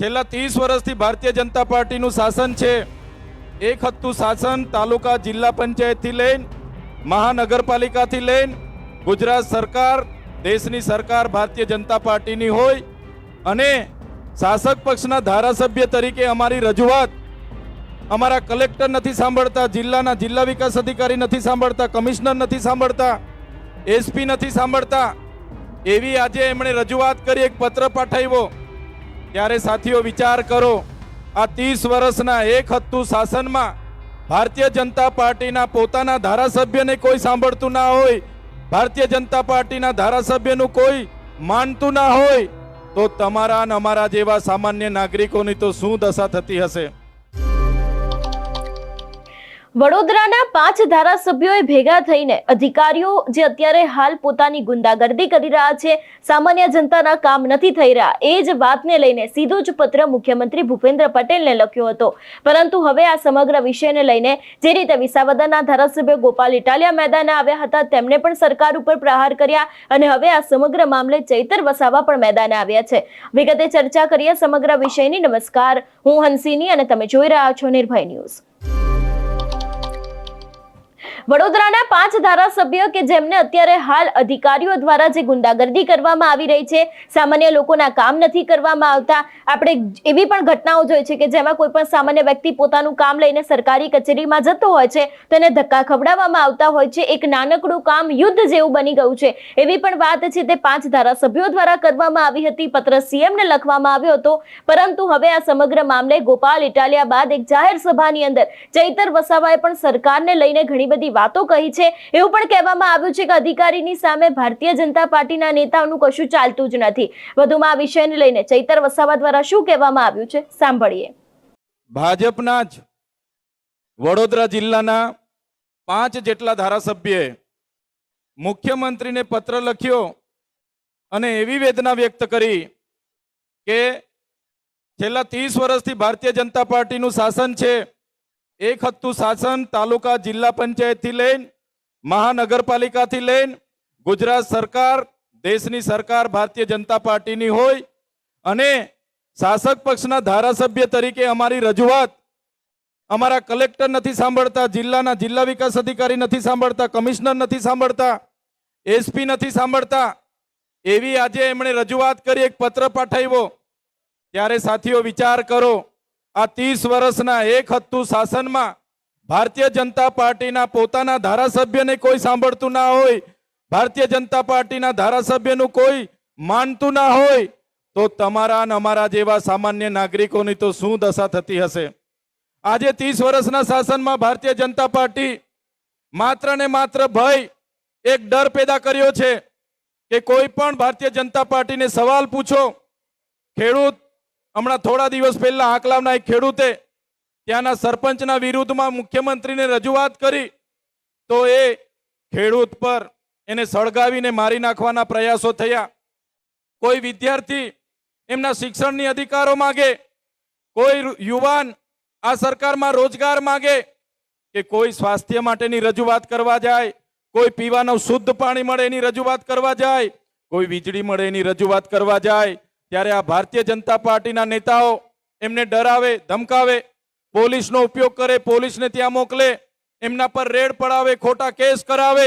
છેલ્લા ત્રીસ વર્ષથી ભારતીય જનતા પાર્ટીનું શાસન છે. એક હતું શાસન તાલુકા જિલ્લા પંચાયતથી લઈને મહાનગરપાલિકાથી લઈને ગુજરાત સરકાર, દેશની સરકાર ભારતીય જનતા પાર્ટીની હોય અને શાસક પક્ષના ધારાસભ્ય તરીકે અમારી રજૂઆત અમારા કલેક્ટર નથી સાંભળતા, જિલ્લાના જિલ્લા વિકાસ અધિકારી નથી સાંભળતા, કમિશનર નથી સાંભળતા, એસપી નથી સાંભળતા. એવી આજે એમણે રજૂઆત કરી, એક પત્ર પાઠવ્યો. ત્યારે સાથીઓ વિચાર કરો, આ ત્રીસ વર્ષના એક હત્તું શાસનમાં ભારતીય જનતા પાર્ટીના પોતાના ધારાસભ્યને કોઈ સાંભળતું ના હોય, ભારતીય જનતા પાર્ટીના ધારાસભ્યનું કોઈ માનતું ના હોય, તો તમારા અને અમારા જેવા સામાન્ય નાગરિકોની તો શું દશા થતી હશે? વડોદરાના પાંચ ધારાસભ્યોએ ભેગા થઈને અધિકારીઓ જે અત્યારે હાલ પોતાની ગુંડાગર્દી કરી રહ્યા છે, સામાન્ય જનતાના કામ નથી થઈ રહ્યા, એ જ વાતને લઈને સીધો જ પત્ર મુખ્યમંત્રી ભૂપેન્દ્ર પટેલને લખ્યો હતો. પરંતુ હવે આ સમગ્ર વિષયને લઈને જે રીતે વિસાવદરના ધારાસભ્ય ગોપાલ ઇટાલિયા મેદાને આવ્યા હતા, તેમણે પણ સરકાર ઉપર પ્રહાર કર્યા અને હવે આ સમગ્ર મામલે ચૈતર વસાવા પણ મેદાને આવ્યા છે. વિગતે ચર્ચા કરીએ સમગ્ર વિષયની. નમસ્કાર, હું હંસિની અને તમે જોઈ રહ્યા છો નિર્ભય ન્યૂઝ. વડોદરાના પાંચ ધારાસભ્યો કે જેમને અત્યારે હાલ અધિકારીઓ દ્વારા જે ગુંડાગર્દી કરવામાં આવી રહી છે, સામાન્ય લોકોના કામ નથી કરવામાં આવતા. આપણે એવી પણ ઘટનાઓ જોઈ છે કે જેમાં કોઈ પણ સામાન્ય વ્યક્તિ પોતાનું કામ લઈને સરકારી કચેરીમાં જતો હોય છે, તો એને ધક્કા ખવડાવવામાં આવતા હોય છે. એક નાનકડું કામ યુદ્ધ જેવું બની ગયું છે. એવી પણ વાત છે તે પાંચ ધારાસભ્યો દ્વારા કરવામાં આવી હતી. પત્ર સીએમને લખવામાં આવ્યો હતો. પરંતુ હવે આ સમગ્ર મામલે ગોપાલ ઇટાલિયા બાદ એક જાહેર સભાની અંદર ચૈતર વસાવાએ પણ સરકારને લઈને ઘણી બધી વાતો કહી છે. એવું પણ કહેવામાં આવ્યું છે કે અધિકારીની સામે ભારતીય જનતા પાર્ટીના નેતાઓનું કશું ચાલતું જ નથી. વધુમાં આ વિષયને લઈને ચૈતર વસાવા દ્વારા શું કહેવામાં આવ્યું છે? સાંભળીએ. ભાજપના જ વડોદરા જિલ્લાના પાંચ જેટલા ધારાસભ્યએ મુખ્યમંત્રીને પત્ર લખ્યો અને એવી વેદના વ્યક્ત કરી કે છેલ્લા ત્રીસ વર્ષથી ભારતીય જનતા પાર્ટીનું શાસન છે. એક હત્તું શાસન તાલુકા જિલ્લા પંચાયતથી લઈને મહાનગરપાલિકાથી લઈને ગુજરાત સરકાર, દેશની સરકાર, ભારતીય જનતા પાર્ટીની હોય અને શાસક પક્ષના ધારાસભ્ય તરીકે અમારી રજૂઆત અમારા કલેક્ટર નથી સાંભળતા, જિલ્લાના જિલ્લા વિકાસ અધિકારી નથી સાંભળતા, કમિશનર નથી સાંભળતા, એસપી નથી સાંભળતા. એવી આજે એમણે રજૂઆત કરી, એક પત્ર પાઠવ્યો. ત્યારે સાથીઓ વિચાર કરો આ ત્રીસ વર્ષના એક હત્તું શાસનમાં ભારતીય જનતા પાર્ટીના પોતાના ધારાસભ્યને કોઈ સાંભળતું ના હોય, ભારતીય જનતા પાર્ટીના ધારાસભ્યનું કોઈ માનતું ના હોય, તો તમારા અને અમારા જેવા સામાન્ય નાગરિકોની તો શું દશા થતી હશે? આજે ત્રીસ વર્ષના શાસનમાં ભારતીય જનતા પાર્ટી માત્ર ને માત્ર ભય એક ડર પેદા કર્યો છે કે કોઈ પણ ભારતીય જનતા પાર્ટીને સવાલ પૂછો, ખેડૂત હમણાં થોડા દિવસ પહેલા આકલામના એક ખેડૂતે ત્યાંના સરપંચના વિરુદ્ધમાં મુખ્યમંત્રીને રજૂઆત કરી, તો એ ખેડૂત પર એને સળગાવીને મારી નાખવાના પ્રયાસો થયા. કોઈ વિદ્યાર્થી એમના શિક્ષણની અધિકારો માગે, કોઈ યુવાન આ સરકારમાં રોજગાર માગે કે કોઈ સ્વાસ્થ્ય માટેની રજૂઆત કરવા જાય, કોઈ પીવાનું શુદ્ધ પાણી મળે એની રજૂઆત કરવા જાય, કોઈ વીજળી મળે એની રજૂઆત કરવા જાય ત્યારે આ ભારતીય જનતા પાર્ટીના નેતાઓ એમને ડરાવે, ધમકાવે, પોલીસનો ઉપયોગ કરે, પોલીસને ત્યાં મોકલે, એમના પર રેડ પડાવે, ખોટા કેસ કરાવે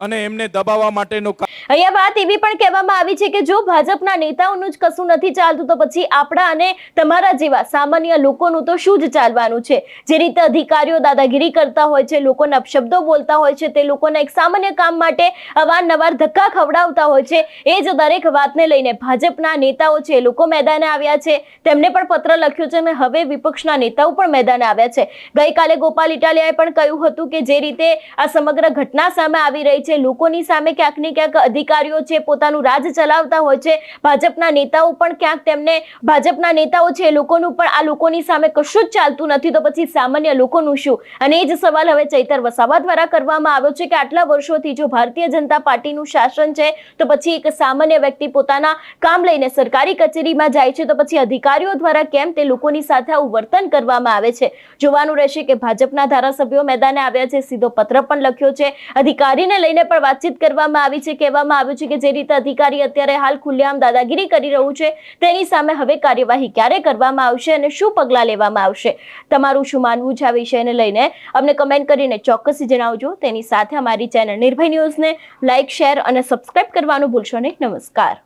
અને એમને દબાવવા માટેનું કામ અહીંયા વાત એવી પણ કહેવામાં આવી છે કે જો ભાજપના નેતાઓનું જ કશું નથી ચાલતું, તો પછી આપણા અને તમારા જેવા સામાન્ય લોકોનું તો શું જ ચાલવાનું છે? જે રીતે અધિકારીઓ દાદાગીરી કરતા હોય છે, લોકોને અપશબ્દો બોલતા હોય છે, તે લોકોના એક સામાન્ય કામ માટે અવારનવાર ધક્કા ખવડાવતા હોય છે, એ જ દરેક વાતને લઈને ભાજપના નેતાઓ છે લોકો મેદાને આવ્યા છે. તેમને પણ પત્ર લખ્યો છે અને હવે વિપક્ષના નેતાઓ પણ મેદાને આવ્યા છે. ગઈકાલે ગોપાલ ઇટાલિયાએ પણ કહ્યું હતું કે જે રીતે આ સમગ્ર ઘટના સામે આવી રહી છે, લોકોની સામે ક્યાંક ને ક્યાંક અધિકારીઓ છે, પોતાનું રાજ ચલાવતા હોય છે. ભાજપના નેતાઓ પણ ક્યાંક તેમને, ભાજપના નેતાઓ છે એ લોકોનું પણ આ લોકોની સામે કશું જ ચાલતું નથી. તો પછી સામાન્ય લોકોનું શું? અને એ જ સવાલ હવે ચૈતર વસાવા દ્વારા કરવામાં આવ્યો છે કે આટલા વર્ષોથી જો ભારતીય જનતા પાર્ટીનું શાસન છે, તો પછી એક સામાન્ય વ્યક્તિ પોતાના કામ લઈને સરકારી કચેરીમાં જાય છે. તો પછી અધિકારીઓ દ્વારા કેમ તે લોકોની સાથે આવું વર્તન કરવામાં આવે છે? જોવાનું રહેશે કે ભાજપના ધારાસભ્યો મેદાને આવ્યા છે. સીધો પત્ર પણ લખ્યો છે. અધિકારીને લઈને પણ વાતચીત કરવામાં આવી છે. કે કહેવામાં આવ્યું છે કે જે રીતે અધિકારી અત્યારે હાલ ખુલ્લેઆમ દાદાગીરી કરી રહ્યું છે, તેની સામે હવે કાર્યવાહી ક્યારે કરવામાં આવશે અને શું પગલાં લેવામાં આવશે? તમારું શું માનવું છે આ વિષયને લઈને? અમને કમેન્ટ કરીને ચોક્કસ જણાવજો. તેની સાથે અમારી ચેનલ નિર્ભય ન્યૂઝને લાઇક શેર અને સબસ્ક્રાઇબ કરવાનું ભૂલશો નહીં. નમસ્કાર.